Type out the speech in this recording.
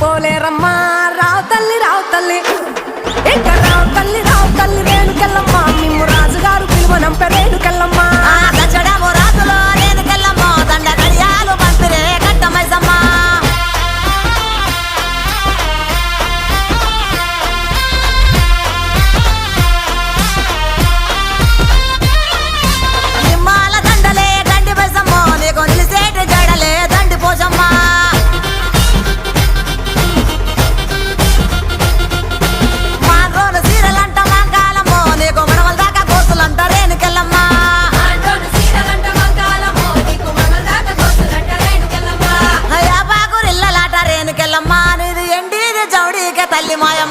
పోలేరమ్మా రావు తల్లి రావు తల్లి. ఇంకా రావు తల్లి ظالم يا